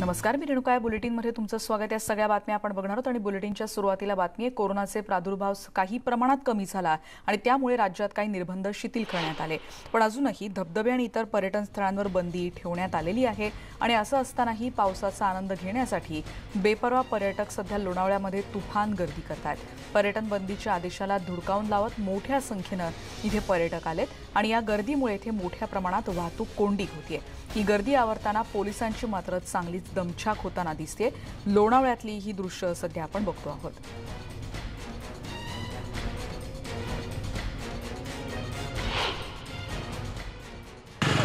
नमस्कार मी रेणुका या बुलेटिनमध्ये तुमचं स्वागत. या सगळ्या बातम्या आपण बघणार आहोत आणि बुलेटिनच्या सुरुवातीला बातमी आहे कोरोनाचे प्रादुर्भाव काही प्रमाणात कमी झाला आणि त्यामुळे राज्यात काही निर्बंध शिथिल करण्यात आले. पण अजूनही धबधबे आणि इतर पर्यटन स्थळांवर बंदी ठेवण्यात आलेली आहे आणि असं असतानाही पावसाचा आनंद घेण्यासाठी बेपरवा पर्यटक सध्या लोणावळ्यामध्ये तुफान गर्दी करतात पर्यटन बंदीच्या आदेशाला धुडकावून लावत मोठ्या संख्येनं इथे पर्यटक आलेत आणि या गर्दीमुळे इथे मोठ्या प्रमाणात वाहतूक कोंडी होतीये. ही गर्दी आवरताना पोलिसांची मात्र चांगलीच दमछाक होताना दिसते. लोणावळ्यातली ही दृश्य सध्या आपण बघतो आहोत.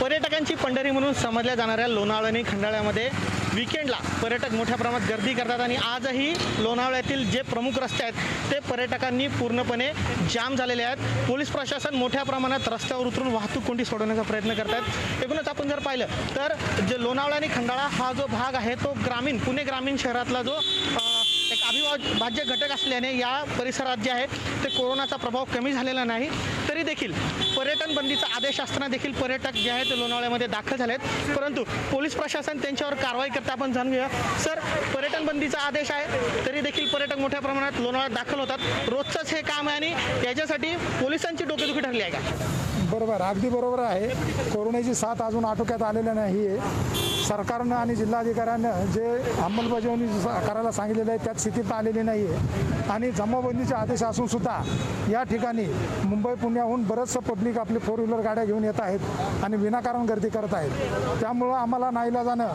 पर्यटकांची पंढरी म्हणून समजल्या जाणाऱ्या लोणावळा आणि खंडाळ्यामध्ये विकेंडला पर्यटक मोठ्या प्रमाणात गर्दी करतात आणि आजही लोणावळ्यातील जे प्रमुख रस्ते आहेत ते पर्यटकांनी पूर्णपणे जाम झालेले आहेत. पोलीस प्रशासन मोठ्या प्रमाणात रस्त्यावर उतरून वाहतूक कोंडी सोडवण्याचा प्रयत्न करत आहेत. एकूणच आपण जर पाहिलं तर जे लोणावळा आणि खंडाळा हा जो भाग आहे तो ग्रामीण पुणे ग्रामीण शहरातला जो एक अविभाज्य घटक असल्याने या परिसरात जे आहे ते कोरोनाचा प्रभाव कमी झालेला नाही. तरी देखील पर्यटन बंदीचा आदेश असताना देखील पर्यटक जे आहेत ते लोणावळ्यामध्ये दाखल झालेत. परंतु पोलीस प्रशासन त्यांच्यावर कारवाई करता. आपण जाणून घेऊया. सर पर्यटन बंदीचा आदेश आहे तरी देखील पर्यटक मोठ्या प्रमाणात लोणावळ्यात दाखल होतात. रोजचंच हे काम आहे आणि याच्यासाठी पोलिसांची डोकेदुखी ठरली आहे का? बरोबर अगदी बरोबर आहे. कोरोनाची साथ अजून आटोक्यात आलेल्या नाही आहे. सरकारनं आणि जिल्हाधिकाऱ्यानं जे अंमलबजावणी स- करायला सांगितलेलं आहे त्यात स्थितीत आलेली नाही आहे. आणि जमावबंदीचे आदेश असून सुद्धा या ठिकाणी मुंबई पुण्याहून बरंचसं पब्लिक आपली फोर व्हीलर गाड्या घेऊन येत आहेत आणि विनाकारण गर्दी करत आहेत. त्यामुळं आम्हाला नाईलाजानं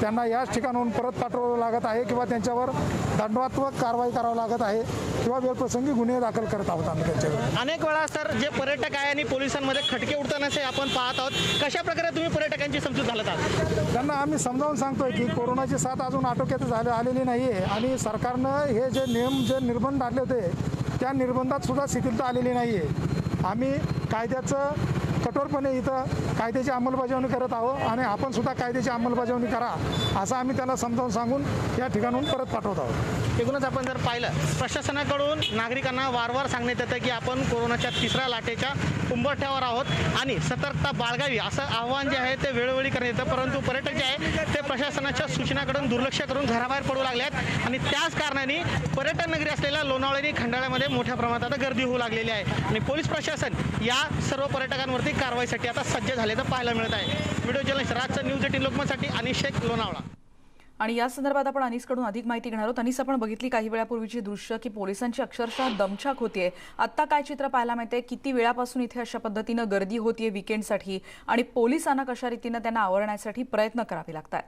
त्यांना याच ठिकाणाहून परत पाठवावं लागत आहे किंवा त्यांच्यावर दंडात्मक कारवाई करावं लागत आहे किंवा वेळप्रसंगी गुन्हे दाखल करत आहोत आम्ही त्यांच्यावर अनेक वेळा सर जे पर्यटक आहे आणि पोलिसांमध्ये खटके उडतानाचे आपण पाहत आहोत कशा प्रकारे तुम्ही पर्यटकांची समजूत घालत आहात? त्यांना आम्ही समजावून सांगतोय की कोरोनाची साथ अजून आटोक्यात झाले आलेली नाही आहे आणि सरकारनं हे जे नियम जे निर्बंध आणले होते त्या निर्बंधात सुद्धा शिथिलता आलेली नाही आहे आम्ही कायद्याचं कठोरपणे इथं कायद्याची अंमलबजावणी करत आहोत आणि आपण सुद्धा कायद्याची अंमलबजावणी करा असं आम्ही त्याला समजावून सांगून या ठिकाणून परत पाठवत आहोत. एकूणच आपण जर पाहिलं प्रशासनाकडून नागरिकांना वारंवार सांगण्यात येतं की आपण कोरोनाच्या तिसऱ्या लाटेच्या उंबरठ्यावर आहोत आणि सतर्कता बाळगावी असं आव्हान जे आहे ते वेळोवेळी करण्यात येतं परंतु पर्यटक जे आहे ते प्रशासनाच्या सूचनाकडून दुर्लक्ष करून घराबाहेर पडू लागल्या आहेत. आणि त्याच कारणाने पर्यटन नगरी असलेल्या लोणावळा आणि खंडाळ्यामध्ये मोठ्या प्रमाणात आता गर्दी होऊ लागलेली आहे. आणि पोलीस प्रशासन या सर्व पर्यटकांवरती कारवाईसाठी आता सज्ज झाल्याचं पाहायला मिळत आहे. व्हिडिओ जर्नलिस्ट राजचं न्यूज एटीन लोकमतसाठी अनिश शेख लोणावळा. आणि या संदर्भात आपण अनिसकडून अधिक माहिती घेणार आहोत. अनिस आपण बघितली काही वेळापूर्वीची दृश्य की पोलिसांची अक्षरशः दमछाक होतीये. आत्ता काय चित्र पाहायला मिळते किती वेळापासून इथे अशा पद्धतीनं गर्दी होतीये विकेंडसाठी? आणि पोलिसांना कशा रीतीनं त्यांना आवरण्यासाठी प्रयत्न करावे लागतात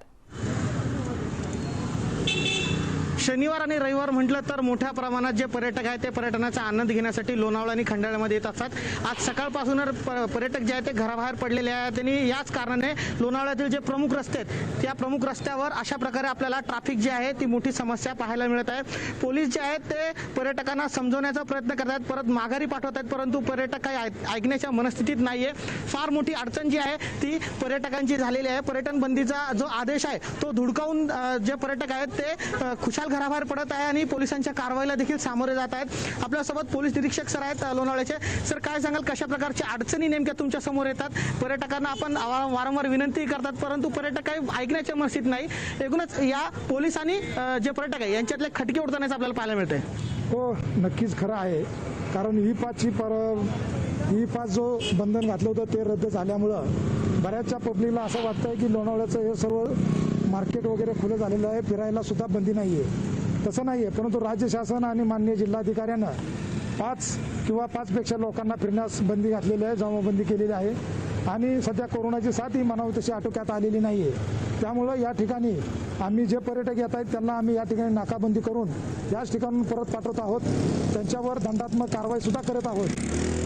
शनिवार आणि रविवार म्हटलं तर मोठ्या प्रमाणात जे पर्यटक आहेत ते पर्यटनाचा आनंद घेण्यासाठी लोणावळा आणि खंडाळ्यामध्ये येत असतात. आज सकाळपासूनच पर्यटक जे आहेत ते घराबाहेर पडलेले आहेत आणि याच कारणाने लोणावळ्यातील जे प्रमुख रस्ते आहेत त्या प्रमुख रस्त्यावर अशा प्रकारे आपल्याला ट्रॅफिक जी आहे ती मोठी समस्या पाहायला मिळत आहे. पोलीस जे आहेत ते पर्यटकांना समजवण्याचा प्रयत्न करतात परत माघारी पाठवत आहेत परंतु पर्यटक काही ऐक- ऐकण्याच्या मनस्थितीत नाहीये. फार मोठी अडचण जी आहे ती पर्यटकांची झालेली आहे. पर्यटन बंदीचा जो आदेश आहे तो धुडकावून जे पर्यटक आहेत ते खुशाल खुशाल घराबाहेर पडत आहे आणि पोलिसांच्या कारवाईला देखील सामोरे जात आहेत. आपल्यासोबत पोलीस निरीक्षक सर आहेत लोणावळ्याचे. सर काय सांगाल कशा प्रकारच्या अडचणी नेमक्या तुमच्यासमोर येतात? पर्यटकांना आपण वारंवार विनंती करतात परंतु पर्यटक काही ऐकण्याच्या मनस्थित नाही. एकूणच या पोलीस आणि जे पर्यटक आहे यांच्यातले खटके उडतानाच आपल्याला पाहायला मिळते हो नक्कीच खरं आहे. कारण ई पाचची पर ई पाच जो बंधन घातलं होतं ते रद्द झाल्यामुळं बऱ्याचशा पब्लिकला असं वाटतंय की लोणावळ्याचं हे सर्व मार्केट वगैरे खुलं झालेलं आहे फिरायला सुद्धा बंदी नाही आहे तसं नाही आहे परंतु राज्य शासन आणि माननीय जिल्हाधिकाऱ्यानं पाच किंवा पाचपेक्षा लोकांना फिरण्यास बंदी घातलेली आहे जमाबंदी केलेली आहे. आणि सध्या कोरोनाची साथ ही म्हणावी तशी आटोक्यात आलेली नाही आहे त्यामुळं या ठिकाणी आम्ही जे पर्यटक येत आहेत त्यांना आम्ही या ठिकाणी नाकाबंदी करून याच ठिकाणून परत पाठवत आहोत. त्यांच्यावर दंडात्मक कारवाई सुद्धा करत आहोत.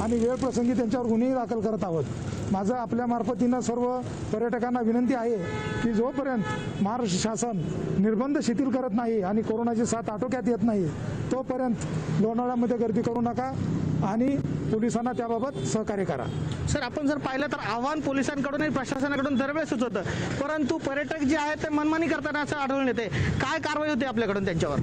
आणि वेळ प्रसंगी त्यांच्यावर गुन्हेही दाखल करत आहोत. माझं आपल्या मार्फतीनं सर्व पर्यटकांना विनंती आहे की जोपर्यंत महाराष्ट्र शासन निर्बंध शिथिल करत नाही आणि कोरोनाची साथ आटोक्यात येत नाही तोपर्यंत लोणावळ्यामध्ये गर्दी करू नका आणि पोलिसांना त्याबाबत सहकार्य करा. सर आपण जर पाहिलं तर आव्हान पोलिसांकडून आणि प्रशासनाकडून दरवेळेसच होतं. परंतु पर्यटक जे आहेत ते मनमानी करताना असं आढळून येते. काय कारवाई होते आपल्याकडून त्यांच्यावर?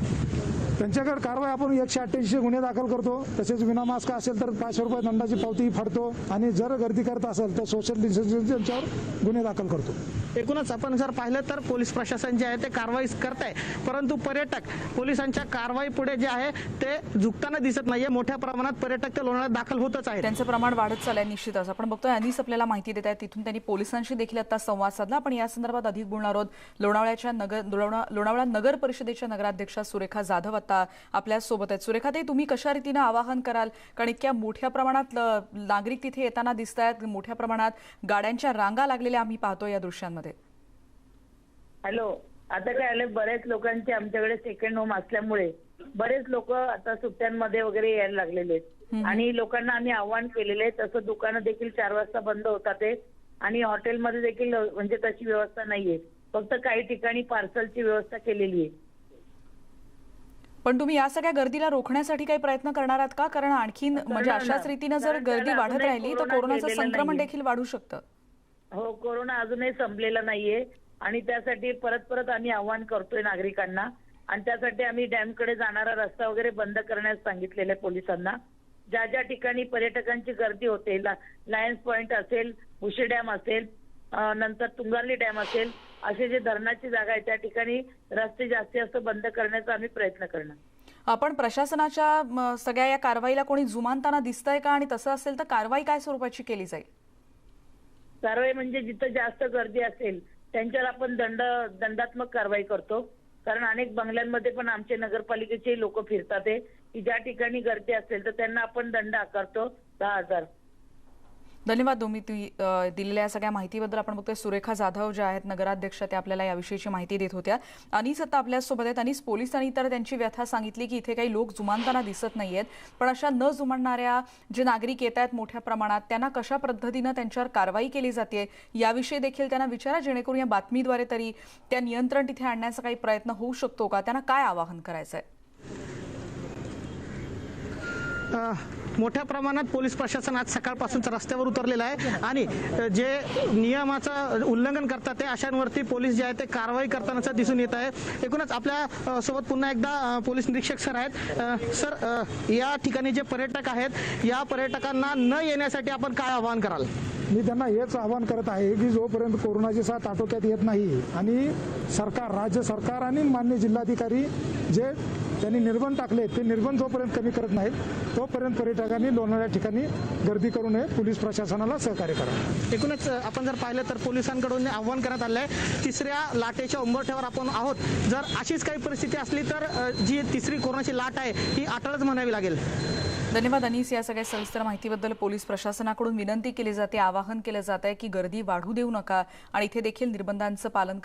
त्यांच्याकडे कारवाई आपण एकशे अठ्ठ्याऐंशी गुन्हे दाखल करतो. तसेच विनामास्क असेल तर पाचशे रुपये दंडाची पावती फाडतो. आणि जर गर्दी करत असेल तर सोशल डिस्टन्सिंग त्यांच्यावर गुन्हे दाखल करतो. एकूणच आपण जर पाहिलं तर पोलीस प्रशासन जे आहे ते कारवाई करत आहे परंतु पर्यटक पोलिसांच्या कारवाई पुढे जे आहे ते झुकताना दिसत नाहीये. मोठ्या प्रमाणात पर्यटक ते लोणावळ्यात दाखल होतच आहेत. त्यांचं प्रमाण वाढत चाललंय निश्चितच. आपण बघतोय अनिस आपल्याला माहिती देत आहेत. तिथून त्यांनी पोलिसांशी देखील आता संवाद साधला. आपण या संदर्भात अधिक बोलणार आहोत. लोणावळ्याच्या नगर लोणा- लोणावळा नगर परिषदेच्या नगराध्यक्षा सुरेखा जाधव आता आपल्यासोबत आहेत. सुरेखा ते तुम्ही कशा रीतीनं आवाहन कराल? कारण इतक्या मोठ्या प्रमाणात नागरिक तिथे येताना दिसत आहेत मोठ्या प्रमाणात गाड्यांच्या रांगा लागलेल्या आम्ही पाहतो या दृश्यांमध्ये. हॅलो. आता काय आलं बऱ्याच लोकांचे आमच्याकडे सेकंड होम असल्यामुळे बरेच लोक आता सुट्ट्यांमध्ये वगैरे यायला लागलेले आहेत. आणि लोकांना आम्ही आव्हान केलेले आहे तसं दुकानं देखील चार वाजता बंद होतात आणि हॉटेलमध्ये देखील म्हणजे तशी व्यवस्था नाहीये. फक्त काही ठिकाणी पार्सलची व्यवस्था केलेली आहे. पण तुम्ही या सगळ्या गर्दीला रोखण्यासाठी काही प्रयत्न करणार आहात का? कारण आणखीन म्हणजे. अशाच रीतीनं जर गर्दी वाढत राहिली तर कोरोना कोरोनाचं संक्रमण. देखील वाढू शकतं. हो कोरोना अजूनही संपलेला नाहीये. आणि त्यासाठी परत परत आम्ही आव्हान करतोय नागरिकांना. आणि त्यासाठी आम्ही डॅमकडे जाणारा रस्ता वगैरे बंद करण्यास सांगितलेलं आहे पोलिसांना. ज्या ज्या ठिकाणी पर्यटकांची गर्दी होते लायन्स पॉइंट असेल भुशी डॅम असेल नंतर तुंगारली डॅम असेल असे जे धरणाची जागा आहे त्या ठिकाणी रस्ते जास्तीत जास्त बंद करण्याचा आम्ही प्रयत्न करणार. आपण प्रशासनाच्या सगळ्या या कारवाईला कोणी जुमानताना दिसतंय का? आणि तसं असेल तर कारवाई काय स्वरूपाची केली जाईल? कारवाई म्हणजे जिथं जास्त गर्दी असेल त्यांच्यावर आपण दंड दंडात्मक कारवाई करतो. कारण अनेक बंगल्यांमध्ये पण आमचे नगरपालिकेचे लोक फिरतात आहे की ज्या ठिकाणी गर्दी असेल तर त्यांना आपण दंड आकारतो दहा हजार. धन्यवाद तुम्ही दिलेल्या या सगळ्या माहितीबद्दल. आपण बघतोय सुरेखा जाधव ज्या आहेत नगराध्यक्ष त्या आपल्याला याविषयीची माहिती देत होत्या. अनिस आता आपल्यासोबत आहेत. अनिस पोलिसांनी तर त्यांची व्यथा सांगितली की इथे काही लोक जुमानताना दिसत नाहीयेत. पण अशा न जुमानणाऱ्या जे नागरिक येत आहेत मोठ्या प्रमाणात त्यांना कशा पद्धतीनं त्यांच्यावर कारवाई केली जाते याविषयी देखील त्यांना विचारा जेणेकरून या बातमीद्वारे तरी त्या नियंत्रण तिथे आणण्याचा काही प्रयत्न होऊ शकतो का? त्यांना काय आवाहन करायचं आहे मोठ्या प्रमाणात पोलीस प्रशासन आज सकाळपासूनच रस्त्यावर उतरलेलं आहे आणि जे नियमाचं उल्लंघन करतात ते अशांवरती पोलीस जे आहे ते कारवाई करतानाच दिसून येत आहे. एकूणच आपल्यासोबत पुन्हा एकदा पोलीस निरीक्षक सर आहेत. सर या ठिकाणी जे पर्यटक आहेत या पर्यटकांना न येण्यासाठी आपण काय आवाहन कराल? मी त्यांना हेच आवाहन करत आहे की जोपर्यंत कोरोनाची साथ आटोक्यात येत नाही आणि सरकार राज्य सरकार आणि मान्य जिल्हाधिकारी जे त्यांनी निर्बंध टाकले. ते निर्बंध जोपर्यंत कमी करत नाहीत तोपर्यंत पर्यटकांनी लोणाऱ्या ठिकाणी गर्दी करू नये. पोलीस प्रशासनाला सहकार्य करा. एकूणच आपण जर पाहिलं तर पोलिसांकडून आव्हान करण्यात आलं आहे तिसऱ्या लाटेच्या उंबरठ्यावर आपण आहोत. जर अशीच काही परिस्थिती असली तर जी तिसरी कोरोनाची लाट आहे ही अटळच म्हणावी लागेल. धन्यवाद अनिस. या सगळ्या सविस्तर माहितीबद्दल पोलीस प्रशासनाकडून विनंती केली जाते आवाहन केलं जात आहे की गर्दी वाढू देऊ नका आणि इथे देखील निर्बंधांचं पालन